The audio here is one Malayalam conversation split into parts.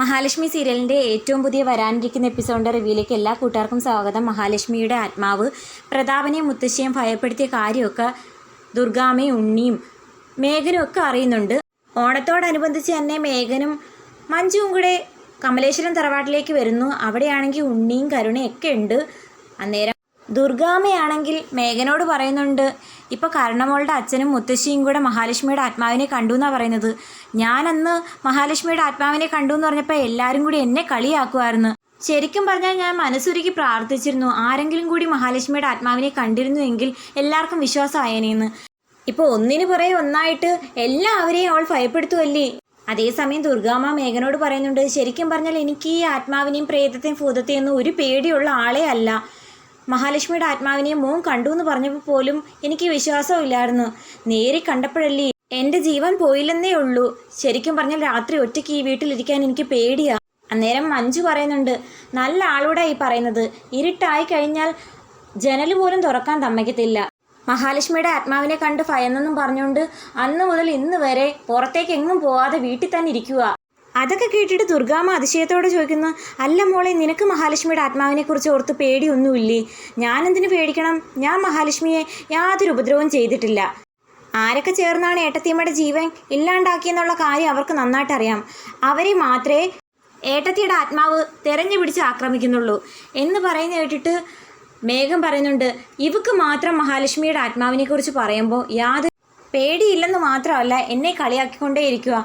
മഹാലക്ഷ്മി സീരിയലിന്റെ ഏറ്റവും പുതിയ വരാനിരിക്കുന്ന എപ്പിസോഡിന്റെ റിവ്യൂയിലേക്ക് എല്ലാ കൂട്ടുകാർക്കും സ്വാഗതം. മഹാലക്ഷ്മിയുടെ ആത്മാവ് പ്രതാപനെയും മുത്തശ്ശിയും ഭയപ്പെടുത്തിയ കാര്യമൊക്കെ ദുർഗാമയും ഉണ്ണിയും മേഘനും ഒക്കെ അറിയുന്നുണ്ട്. ഓണത്തോടനുബന്ധിച്ച് തന്നെ മേഘനും മഞ്ജുവും കൂടെ കമലേശ്വരം തറവാട്ടിലേക്ക് വരുന്നു. അവിടെയാണെങ്കിൽ ഉണ്ണിയും കരുണയും ഒക്കെ ഉണ്ട്. അന്നേരം ദുർഗാമയാണെങ്കിൽ മേഘനോട് പറയുന്നുണ്ട് ഇപ്പോൾ കരണമോളുടെ അച്ഛനും മുത്തശ്ശിയും കൂടെ മഹാലക്ഷ്മിയുടെ ആത്മാവിനെ കണ്ടു എന്നാണ് പറയുന്നത്. ഞാനന്ന് മഹാലക്ഷ്മിയുടെ ആത്മാവിനെ കണ്ടു എന്ന് പറഞ്ഞപ്പോൾ എല്ലാവരും കൂടി എന്നെ കളിയാക്കുമായിരുന്നു ശരിക്കും പറഞ്ഞാൽ ഞാൻ മനസ്സുരുക്കി പ്രാർത്ഥിച്ചിരുന്നു. ആരെങ്കിലും കൂടി മഹാലക്ഷ്മിയുടെ ആത്മാവിനെ കണ്ടിരുന്നുവെങ്കിൽ എല്ലാവർക്കും വിശ്വാസമായേനേന്ന്. ഇപ്പോൾ ഒന്നിനു പുറകെ ഒന്നായിട്ട് എല്ലാവരെയും അവൾ ഭയപ്പെടുത്തുമല്ലേ അതേസമയം ദുർഗാമ്മ മേഘനോട് പറയുന്നുണ്ട് ശരിക്കും പറഞ്ഞാൽ എനിക്ക് ഈ ആത്മാവിനെയും പ്രേതത്തെയും ഭൂതത്തെയും ഒന്നും ഒരു പേടിയുള്ള ആളേ അല്ല. മഹാലക്ഷ്മിയുടെ ആത്മാവിനെ മോൻ കണ്ടു എന്ന് പറഞ്ഞപ്പോൾ പോലും എനിക്ക് വിശ്വാസമില്ലായിരുന്നു നേരെ കണ്ടപ്പോഴല്ലേ എന്റെ ജീവൻ പോയില്ലെന്നേ ഉള്ളൂ. ശരിക്കും പറഞ്ഞാൽ രാത്രി ഒറ്റയ്ക്ക് ഈ വീട്ടിലിരിക്കാൻ എനിക്ക് പേടിയാ. അന്നേരം മഞ്ജു പറയുന്നുണ്ട് നല്ല ആളോടെ ഈ പറയുന്നത്. ഇരുട്ടായി കഴിഞ്ഞാൽ ജനൽ പോലും തുറക്കാൻ തമ്മയ്ക്കത്തില്ല മഹാലക്ഷ്മിയുടെ ആത്മാവിനെ കണ്ട് ഭയന്നെന്നും പറഞ്ഞുകൊണ്ട് അന്ന് മുതൽ ഇന്ന് വരെ പുറത്തേക്ക് എങ്ങും പോവാതെ വീട്ടിൽ തന്നെ ഇരിക്കുക അതൊക്കെ കേട്ടിട്ട് ദുർഗാമ്മ അതിശയത്തോടെ ചോദിക്കുന്നു അല്ല മോളെ നിനക്ക് മഹാലക്ഷ്മിയുടെ ആത്മാവിനെക്കുറിച്ച് ഓർത്ത് പേടിയൊന്നുമില്ലേ? ഞാനെന്തിനു പേടിക്കണം? ഞാൻ മഹാലക്ഷ്മിയെ യാതൊരു ഉപദ്രവവും ചെയ്തിട്ടില്ല. ആരൊക്കെ ചേർന്നാണ് ഏട്ടത്തിയമ്മയുടെ ജീവൻ ഇല്ലാണ്ടാക്കിയെന്നുള്ള കാര്യം അവർക്ക് നന്നായിട്ട് അറിയാം അവരെ മാത്രമേ ഏട്ടത്തിയുടെ ആത്മാവ് തെരഞ്ഞു പിടിച്ച് ആക്രമിക്കുന്നുള്ളൂ. എന്ന് പറയുന്ന കേട്ടിട്ട് മേഘം പറയുന്നുണ്ട് ഇവക്ക് മാത്രം മഹാലക്ഷ്മിയുടെ ആത്മാവിനെക്കുറിച്ച് പറയുമ്പോൾ യാതൊരു പേടിയില്ലെന്ന് മാത്രമല്ല എന്നെ കളിയാക്കിക്കൊണ്ടേയിരിക്കുക.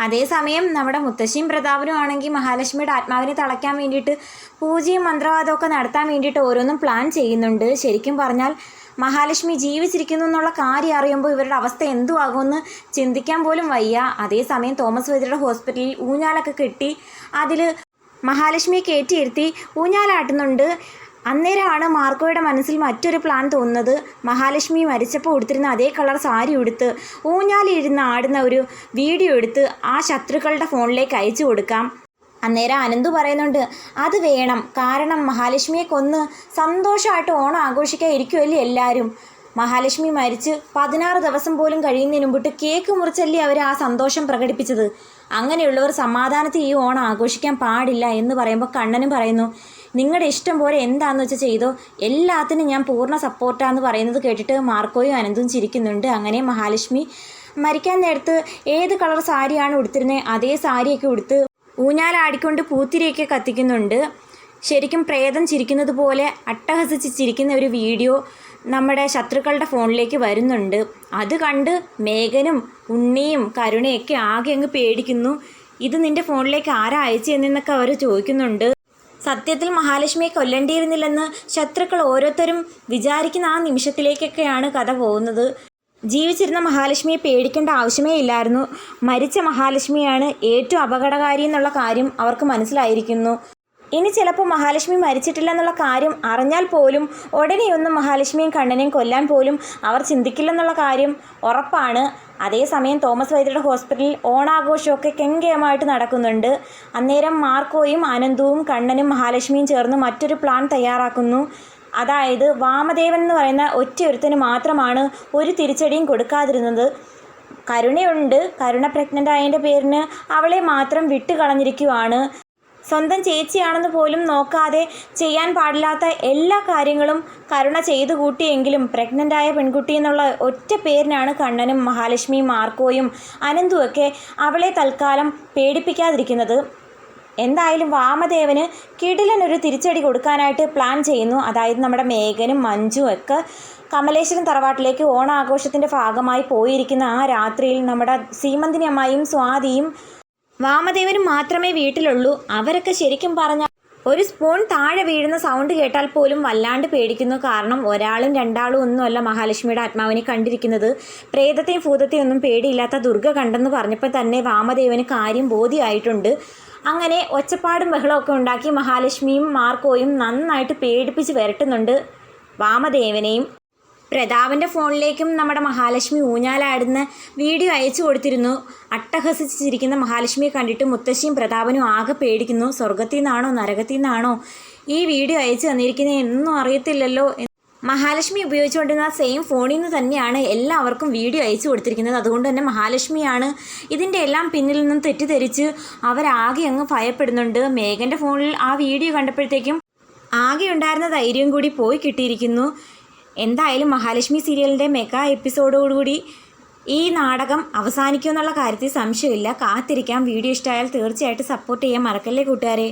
അതേസമയം നമ്മുടെ മുത്തശ്ശിയും പ്രതാപനും ആണെങ്കിൽ മഹാലക്ഷ്മിയുടെ ആത്മാവിനെ തളയ്ക്കാൻ വേണ്ടിയിട്ട് പൂജയും മന്ത്രവാദമൊക്കെ നടത്താൻ വേണ്ടിയിട്ട് ഓരോന്നും പ്ലാൻ ചെയ്യുന്നുണ്ട്. ശരിക്കും പറഞ്ഞാൽ മഹാലക്ഷ്മി ജീവിച്ചിരിക്കുന്നു എന്നുള്ള കാര്യം അറിയുമ്പോൾ ഇവരുടെ അവസ്ഥ എന്തുവാകുമെന്ന് ചിന്തിക്കാൻ പോലും വയ്യ. അതേസമയം തോമസ് വൈദ്യരുടെ ഹോസ്പിറ്റലിൽ ഊഞ്ഞാലൊക്കെ കെട്ടി അതിൽ മഹാലക്ഷ്മിയെ കയറ്റിയിരുത്തി ഊഞ്ഞാലാട്ടുന്നുണ്ട്. അന്നേരമാണ് മാർക്കോയുടെ മനസ്സിൽ മറ്റൊരു പ്ലാൻ തോന്നുന്നത്. മഹാലക്ഷ്മി മരിച്ചപ്പോൾ ഉടുത്തിരുന്ന അതേ കളർ സാരി ഉടുത്ത് ഊഞ്ഞാലിരുന്ന് ആടുന്ന ഒരു വീഡിയോ എടുത്ത് ആ ശത്രുക്കളുടെ ഫോണിലേക്ക് അയച്ചു കൊടുക്കാം. അന്നേരം അനന്തു പറയുന്നുണ്ട് അത് വേണം. കാരണം മഹാലക്ഷ്മിയെ കൊന്ന് സന്തോഷമായിട്ട് ഓണം ആഘോഷിക്കാൻ ഇരിക്കുമല്ലേ എല്ലാവരും മഹാലക്ഷ്മി മരിച്ച് പതിനാറ് ദിവസം പോലും കഴിയുന്നതിന് മുമ്പിട്ട് കേക്ക് മുറിച്ചല്ലേ അവർ ആ സന്തോഷം പ്രകടിപ്പിച്ചത്. അങ്ങനെയുള്ളവർ സമാധാനത്തിൽ ഈ ഓണം ആഘോഷിക്കാൻ പാടില്ല എന്ന് പറയുമ്പോൾ കണ്ണനും പറയുന്നു നിങ്ങളുടെ ഇഷ്ടം പോലെ എന്താണെന്ന് വെച്ചാൽ ചെയ്തോ? എല്ലാത്തിനും ഞാൻ പൂർണ സപ്പോർട്ടാന്ന് പറയുന്നത് കേട്ടിട്ട് മാർക്കോയും അനന്തും ചിരിക്കുന്നുണ്ട്. അങ്ങനെ മഹാലക്ഷ്മി മരിക്കാൻ നേരത്ത് ഏത് കളർ സാരിയാണ് ഉടുത്തിരുന്നത് അതേ സാരിയൊക്കെ ഉടുത്ത് ഊഞ്ഞാലാടിക്കൊണ്ട് പൂത്തിരിയൊക്കെ കത്തിക്കുന്നുണ്ട്. ശരിക്കും പ്രേതം ചിരിക്കുന്നത് പോലെ അട്ടഹസിച്ച് ചിരിക്കുന്ന ഒരു വീഡിയോ നമ്മുടെ ശത്രുക്കളുടെ ഫോണിലേക്ക് വരുന്നുണ്ട്. അത് കണ്ട് മേഘനും ഉണ്ണിയും കരുണയൊക്കെ ആകെ അങ്ങ് പേടിക്കുന്നു. ഇത് നിന്റെ ഫോണിലേക്ക് ആരാ അയച്ചു എന്നൊക്കെ അവർ ചോദിക്കുന്നുണ്ട്. സത്യത്തിൽ മഹാലക്ഷ്മിയെ കൊല്ലേണ്ടിയിരുന്നില്ലെന്ന് ശത്രുക്കൾ ഓരോരുത്തരും വിചാരിക്കുന്ന ആ നിമിഷത്തിലേക്കൊക്കെയാണ് കഥ പോകുന്നത്. ജീവിച്ചിരുന്ന മഹാലക്ഷ്മിയെ പേടിക്കേണ്ട ആവശ്യമേ ഇല്ലായിരുന്നു. മരിച്ച മഹാലക്ഷ്മിയാണ് ഏറ്റവും അപകടകാരി എന്നുള്ള കാര്യം അവർക്ക് മനസ്സിലായിരിക്കുന്നു. ഇനി ചിലപ്പോൾ മഹാലക്ഷ്മി മരിച്ചിട്ടില്ല എന്നുള്ള കാര്യം അറിഞ്ഞാൽ പോലും ഉടനെയൊന്നും മഹാലക്ഷ്മിയും കണ്ണനെയും കൊല്ലാൻ പോലും അവർ ചിന്തിക്കില്ലെന്നുള്ള കാര്യം ഉറപ്പാണ്. അതേസമയം തോമസ് വൈദ്യരുടെ ഹോസ്പിറ്റലിൽ ഓണാഘോഷമൊക്കെ കെങ്കേയമായിട്ട് നടക്കുന്നുണ്ട്. അന്നേരം മാർക്കോയും ആനന്ദവും കണ്ണനും മഹാലക്ഷ്മിയും ചേർന്ന് മറ്റൊരു പ്ലാൻ തയ്യാറാക്കുന്നു. അതായത് വാമദേവൻ എന്ന് പറയുന്ന ഒറ്റയൊരുത്തന് മാത്രമാണ് ഒരു തിരിച്ചടിയും കൊടുക്കാതിരുന്നത്. കരുണയുണ്ട്. കരുണ പ്രഗ്നന്റ് ആയതിന്റെ പേരിന് അവളെ മാത്രം വിട്ടുകളഞ്ഞിരിക്കുവാണ്. സ്വന്തം ചേച്ചിയാണെന്ന് പോലും നോക്കാതെ ചെയ്യാൻ പാടില്ലാത്ത എല്ലാ കാര്യങ്ങളും കരുണ ചെയ്തു കൂട്ടിയെങ്കിലും പ്രഗ്നന്റായ പെൺകുട്ടി എന്നുള്ള ഒറ്റ പേരിനാണ് കണ്ണനും മഹാലക്ഷ്മി മാർക്കോയും അനന്തുമൊക്കെ അവളെ തൽക്കാലം പേടിപ്പിക്കാതിരിക്കുന്നത്. എന്തായാലും വാമദേവന് കിടിലൻ ഒരു തിരിച്ചടി കൊടുക്കാനായിട്ട് പ്ലാൻ ചെയ്യുന്നു. അതായത് നമ്മുടെ മേഘനും മഞ്ജുവും ഒക്കെ കമലേശ്വരം തറവാട്ടിലേക്ക് ഓണാഘോഷത്തിന്റെ ഭാഗമായി പോയിരിക്കുന്ന ആ രാത്രിയിൽ നമ്മുടെ സീമന്തിനി അമ്മായിയും സ്വാതിയും വാമദേവനും മാത്രമേ വീട്ടിലുള്ളൂ. അവരൊക്കെ ശരിക്കും പറഞ്ഞാൽ ഒരു സ്പൂൺ താഴെ വീഴുന്ന സൗണ്ട് കേട്ടാൽ പോലും വല്ലാണ്ട് പേടിക്കുന്നു. കാരണം ഒരാളും രണ്ടാളും ഒന്നുമല്ല മഹാലക്ഷ്മിയുടെ ആത്മാവിനെ കണ്ടിരിക്കുന്നത്. പ്രേതത്തെയും ഭൂതത്തെയും ഒന്നും പേടിയില്ലാത്ത ദുർഗ കണ്ടെന്ന് പറഞ്ഞപ്പോൾ തന്നെ വാമദേവന് കാര്യം ബോധ്യമായിട്ടുണ്ട്. അങ്ങനെ ഒച്ചപ്പാടും ബഹളമൊക്കെ ഉണ്ടാക്കി മഹാലക്ഷ്മിയും മാർക്കോയും നന്നായിട്ട് പേടിപ്പിച്ച് വരട്ടുന്നുണ്ട്. വാമദേവനെയും പ്രതാപന്റെ ഫോണിലേക്കും നമ്മുടെ മഹാലക്ഷ്മി ഊഞ്ഞാലാടുന്ന വീഡിയോ അയച്ചു കൊടുത്തിരുന്നു. അട്ടഹസിച്ചിരിക്കുന്ന മഹാലക്ഷ്മിയെ കണ്ടിട്ട് മുത്തശ്ശിയും പ്രതാപനും ആകെ പേടിക്കുന്നു. സ്വർഗത്തിൽ നിന്നാണോ നരകത്തിൽ നിന്നാണോ ഈ വീഡിയോ അയച്ചു തന്നിരിക്കുന്നത് എന്നും അറിയത്തില്ലല്ലോ മഹാലക്ഷ്മി ഉപയോഗിച്ചുകൊണ്ടിരുന്ന സെയിം ഫോണിൽ നിന്ന് തന്നെയാണ് എല്ലാവർക്കും വീഡിയോ അയച്ചു കൊടുത്തിരിക്കുന്നത്. അതുകൊണ്ട് തന്നെ മഹാലക്ഷ്മിയാണ് ഇതിന്റെ എല്ലാം പിന്നിൽ നിന്നും തെറ്റിദ്ധരിച്ച് അവരാകെ അങ്ങ് ഭയപ്പെടുന്നുണ്ട്. മേഘന്റെ ഫോണിൽ ആ വീഡിയോ കണ്ടപ്പോഴത്തേക്കും ആകെ ഉണ്ടായിരുന്ന ധൈര്യം കൂടി പോയി കിട്ടിയിരിക്കുന്നു. എന്തായാലും മഹാലക്ഷ്മി സീരിയലിന്റെ മെഗാ എപ്പിസോഡോടുകൂടി ഈ നാടകം അവസാനിക്കുമെന്നുള്ള കാര്യത്തിൽ സംശയമില്ല. കാത്തിരിക്കാം. വീഡിയോ ഇഷ്ടമായാൽ തീർച്ചയായിട്ടും സപ്പോർട്ട് ചെയ്യാൻ മറക്കല്ലേ കൂട്ടുകാരെ?